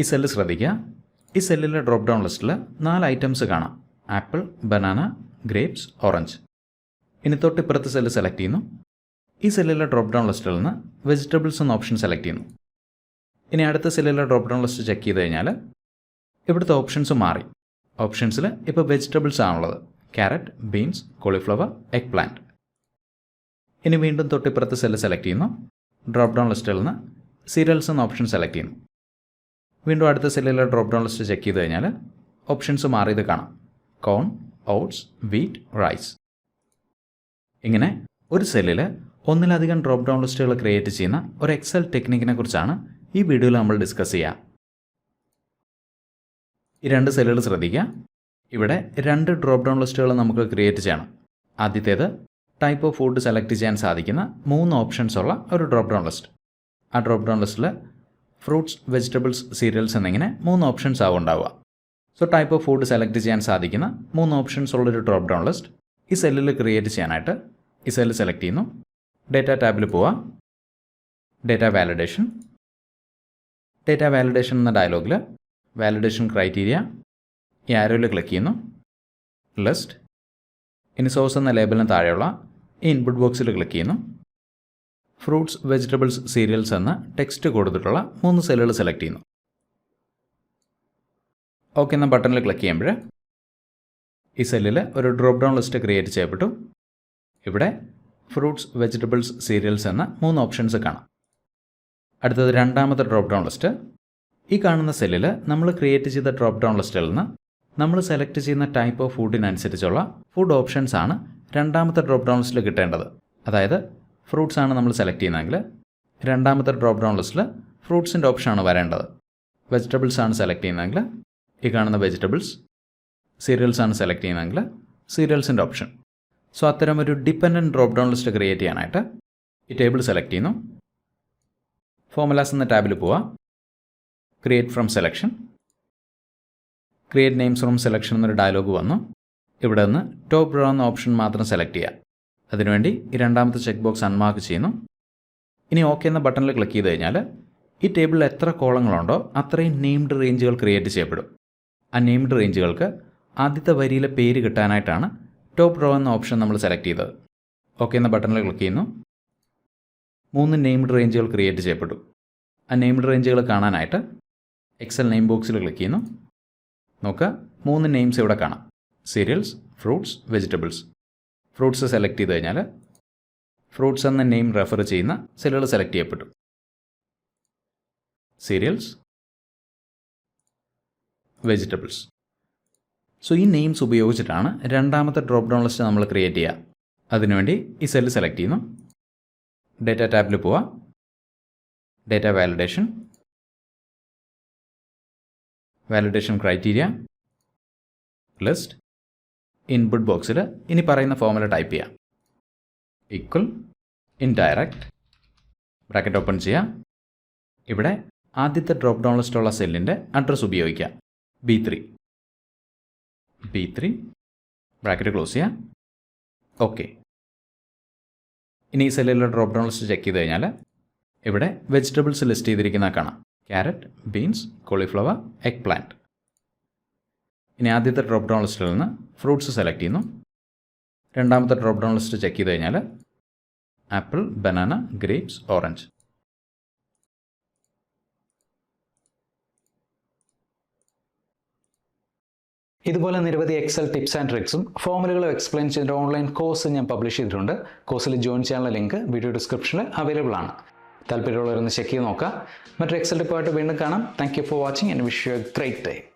ഈ സെല്ല് ശ്രദ്ധിക്കുക. ഈ സെല്ലിലെ ഡ്രോപ്പ് ഡൗൺ ലിസ്റ്റിൽ നാല് ഐറ്റംസ് കാണാം. ആപ്പിൾ ബനാന ഗ്രേപ്സ് ഓറഞ്ച് ഇനി തൊട്ട് ഇപ്പുറത്തെ സെല്ല് സെലക്ട് ചെയ്യുന്നു. ഈ സെല്ലിലെ ഡ്രോപ്പ് ഡൗൺ ലിസ്റ്റിൽ നിന്ന് വെജിറ്റബിൾസ് എന്ന ഓപ്ഷൻ സെലക്ട് ചെയ്യുന്നു. ഇനി അടുത്ത സെല്ലിലെ ഡ്രോപ്പ് ഡൗൺ ലിസ്റ്റ് ചെക്ക് ചെയ്ത് കഴിഞ്ഞാൽ ഇവിടുത്തെ ഓപ്ഷൻസ് മാറി. ഓപ്ഷൻസിൽ ഇപ്പോൾ വെജിറ്റബിൾസ് ആണുള്ളത്. Carrot beans cauliflower eggplant ഇനി വീണ്ടും തൊട്ടിപ്പുറത്തെ സെല്ല് സെലക്ട് ചെയ്യുന്നു. ഡ്രോപ്പ് ഡൗൺ ലിസ്റ്റിൽ നിന്ന് സീരിയൽസ് എന്ന ഓപ്ഷൻ സെലക്ട് ചെയ്യുന്നു. വീണ്ടും അടുത്ത സെല്ലിലെ ഡ്രോപ്പ് ഡൗൺ ലിസ്റ്റ് ചെക്ക് ചെയ്ത് കഴിഞ്ഞാൽ ഓപ്ഷൻസ് മാറിയത് കാണാം. കോൺ ഓട്സ് വീറ്റ് റൈസ് ഇങ്ങനെ ഒരു സെല്ലിൽ ഒന്നിലധികം ഡ്രോപ്പ് ഡൗൺ ലിസ്റ്റുകൾ ക്രിയേറ്റ് ചെയ്യുന്ന ഒരു എക്സൽ ടെക്നിക്കിനെ കുറിച്ചാണ് ഈ വീഡിയോയിൽ നമ്മൾ ഡിസ്കസ് ചെയ്യുക ഈ രണ്ട് സെല്ലുകൾ ശ്രദ്ധിക്കുക ഇവിടെ രണ്ട് ഡ്രോപ്പ് ഡൗൺ ലിസ്റ്റുകൾ നമുക്ക് ക്രിയേറ്റ് ചെയ്യണം. ആദ്യത്തേത് ടൈപ്പ് ഓഫ് ഫുഡ് സെലക്ട് ചെയ്യാൻ സാധിക്കുന്ന മൂന്ന് ഓപ്ഷൻസ് ഉള്ള ഒരു ഡ്രോപ്പ് ഡൗൺ ലിസ്റ്റ് ആ ഡ്രോപ്പ് ഡൗൺ ലിസ്റ്റിൽ ഫ്രൂട്ട്സ് വെജിറ്റബിൾസ് സീരിയൽസ് എന്നിങ്ങനെ മൂന്ന് ഓപ്ഷൻസ് ആവും ഉണ്ടാവുക so type of food select ചെയ്യാൻ സാധിക്കുന്ന മൂന്ന് ഓപ്ഷൻസ് ഉള്ളൊരു ഡ്രോപ്പ് ഡൗൺ ലിസ്റ്റ് ഈ സെല്ലിൽ ക്രിയേറ്റ് ചെയ്യാനായിട്ട് ഈ സെല്ല് സെലക്ട് ചെയ്യുന്നു. ഡേറ്റ ടാബിൽ പോവാം. ഡേറ്റ വാലിഡേഷൻ ഡേറ്റ വാലിഡേഷൻ എന്ന ഡയലോഗിൽ വാലിഡേഷൻ ക്രൈറ്റീരിയ ഈ ആരോയിൽ ക്ലിക്ക് ചെയ്യുന്നു. ലിസ്റ്റ് ഇനി സോഴ്സ് എന്ന ലേബലിന് താഴെയുള്ള ഈ ഇൻപുട്ട് ബോക്സിൽ ക്ലിക്ക് ചെയ്യുന്നു. ഫ്രൂട്ട്സ് വെജിറ്റബിൾസ് സീരിയൽസ് എന്ന ടെക്സ്റ്റ് കൊടുത്തിട്ടുള്ള മൂന്ന് സെല്ലുകൾ സെലക്ട് ചെയ്യുന്നു. ഓക്കെ എന്ന ബട്ടണിൽ ക്ലിക്ക് ചെയ്യുമ്പോൾ ഈ സെല്ലിൽ ഒരു ഡ്രോപ്പ് ഡൗൺ ലിസ്റ്റ് ക്രിയേറ്റ് ചെയ്യപ്പെട്ടു. ഇവിടെ ഫ്രൂട്ട്സ് വെജിറ്റബിൾസ് സീരിയൽസ് എന്ന മൂന്ന് ഓപ്ഷൻസ് കാണാം. അടുത്തത് രണ്ടാമത്തെ ഡ്രോപ്പ് ഡൗൺ ലിസ്റ്റ് ഈ കാണുന്ന സെല്ലിൽ നമ്മൾ ക്രിയേറ്റ് ചെയ്ത ഡ്രോപ്പ് ഡൗൺ ലിസ്റ്റിൽ നിന്ന് നമ്മൾ സെലക്ട് ചെയ്യുന്ന ടൈപ്പ് ഓഫ് ഫുഡിനനുസരിച്ചുള്ള ഫുഡ് ഓപ്ഷൻസ് ആണ് രണ്ടാമത്തെ ഡ്രോപ്പ് ഡൗൺ ലിസ്റ്റിൽ കിട്ടേണ്ടത്. അതായത് ഫ്രൂട്ട്സ് ആണ് നമ്മൾ സെലക്ട് ചെയ്യുന്നതെങ്കിൽ രണ്ടാമത്തെ ഡ്രോപ്പ് ഡൗൺ ലിസ്റ്റിൽ ഫ്രൂട്ട്സിന്റെ ഓപ്ഷനാണ് വരേണ്ടത്. വെജിറ്റബിൾസ് ആണ് സെലക്ട് ചെയ്യുന്നതെങ്കിൽ ഈ കാണുന്ന വെജിറ്റബിൾസ് സീരിയൽസ് ആണ് സെലക്ട് ചെയ്യുന്നതെങ്കിൽ സീരിയൽസിന്റെ ഓപ്ഷൻ സോ അത്തരം ഒരു dependent drop down list create ചെയ്യാനായിട്ട് ഈ ടേബിൾ സെലക്ട് ചെയ്യുന്നു. ഫോമുലാസ് എന്ന ടാബിൽ പോവാം create from selection create names from selection എന്നൊരു ഡയലോഗ് വന്നു. ഇവിടെ നിന്ന് ടോപ്പ് ഡ്രോ എന്ന ഓപ്ഷൻ മാത്രം സെലക്ട് ചെയ്യുക. അതിനുവേണ്ടി ഈ രണ്ടാമത്തെ ചെക്ക് ബോക്സ് അൺമാർക്ക് ചെയ്യുന്നു. ഇനി ഓക്കെ എന്ന ബട്ടണിൽ ക്ലിക്ക് ചെയ്ത് കഴിഞ്ഞാൽ ഈ ടേബിളിൽ എത്ര കോളങ്ങളുണ്ടോ അത്രയും നെയിംഡ് റേഞ്ചുകൾ ക്രിയേറ്റ് ചെയ്യപ്പെടും. ആ നെയിംഡ് റേഞ്ചുകൾക്ക് ആദ്യത്തെ വരിയിലെ പേര് കിട്ടാനായിട്ടാണ് ടോപ്പ് റോ എന്ന ഓപ്ഷൻ നമ്മൾ സെലക്ട് ചെയ്തത്. ഓക്കെ എന്ന ബട്ടണിൽ ക്ലിക്ക് ചെയ്യുന്നു. മൂന്ന് നെയിംഡ് റേഞ്ചുകൾ ക്രിയേറ്റ് ചെയ്യപ്പെട്ടു. ആ നെയിംഡ് റേഞ്ചുകൾ കാണാനായിട്ട് എക്സൽ നെയിം ബോക്സിൽ ക്ലിക്ക് ചെയ്യുന്നു. നോക്കുക മൂന്ന് നെയിംസ് ഇവിടെ കാണാം. Cereals fruits vegetables fruits select ചെയ്ത് കഴിഞ്ഞാൽ ഫ്രൂട്ട്സ് എന്ന നെയിം റെഫർ ചെയ്യുന്ന സെല്ലുകൾ സെലക്ട് ചെയ്യപ്പെട്ടു. സീരിയൽസ്. വെജിറ്റബിൾസ്. സോ ഈ നെയിംസ് ഉപയോഗിച്ചിട്ടാണ് രണ്ടാമത്തെ ഡ്രോപ്പ് ഡൗൺ ലിസ്റ്റ് നമ്മൾ ക്രിയേറ്റ് ചെയ്യുക. അതിനുവേണ്ടി ഈ സെല്ല് സെലക്ട് ചെയ്യുന്നു. ഡേറ്റ ടാബിൽ പോവാം. Data validation. Validation criteria. List. Input ബോക്സിൽ ഇനി പറയുന്ന ഫോമുല ടൈപ്പ് ചെയ്യാം. ഈക്വൽ ഇൻഡയറക്റ്റ് ബ്രാക്കറ്റ് ഓപ്പൺ ചെയ്യാം. ഇവിടെ ആദ്യത്തെ ഡ്രോപ്പ് ഡൗൺ ലിസ്റ്റുള്ള സെല്ലിന്റെ അഡ്രസ്സ് ഉപയോഗിക്കാം. B three B three bracket close ചെയ്യാം. ഓക്കെ ഇനി ഈ സെല്ലിലെ ഡ്രോപ്പ് ഡൗൺ ലിസ്റ്റ് ചെക്ക് ചെയ്ത് കഴിഞ്ഞാൽ ഇവിടെ വെജിറ്റബിൾസ് ലിസ്റ്റ് ചെയ്തിരിക്കുന്ന കാണാം. Carrot beans cauliflower eggplant ഇനി ആദ്യത്തെ ഡ്രോപ്പ് ഡൗൺ ലിസ്റ്റിൽ നിന്ന് ഫ്രൂട്ട്സ് സെലക്ട് ചെയ്യുന്നു. രണ്ടാമത്തെ ഡ്രോപ്പ് ഡൗൺ ലിസ്റ്റ് ചെക്ക് ചെയ്ത് കഴിഞ്ഞാൽ ആപ്പിൾ ബനാന ഗ്രേപ്സ് ഓറഞ്ച്. ഇതുപോലെ നിരവധി എക്സൽ ടിപ്സ് ആൻഡ് ട്രിക്സും ഫോമുലകളും എക്സ്പ്ലെയിൻ ചെയ്യുന്ന ഓൺലൈൻ കോഴ്സ് ഞാൻ പബ്ലിഷ് ചെയ്തിട്ടുണ്ട്. കോഴ്സിൽ ജോയിൻ ചെയ്യാനുള്ള ലിങ്ക് വീഡിയോ ഡിസ്ക്രിപ്ഷനിൽ അവൈലബിൾ ആണ്. താല്പര്യമുള്ളവരൊന്ന് ചെക്ക് ചെയ്ത് നോക്കുക. മറ്റൊരു എക്സൽ ടിപ്പായിട്ട് വീണ്ടും കാണാം. Thank you for watching and wish you a great day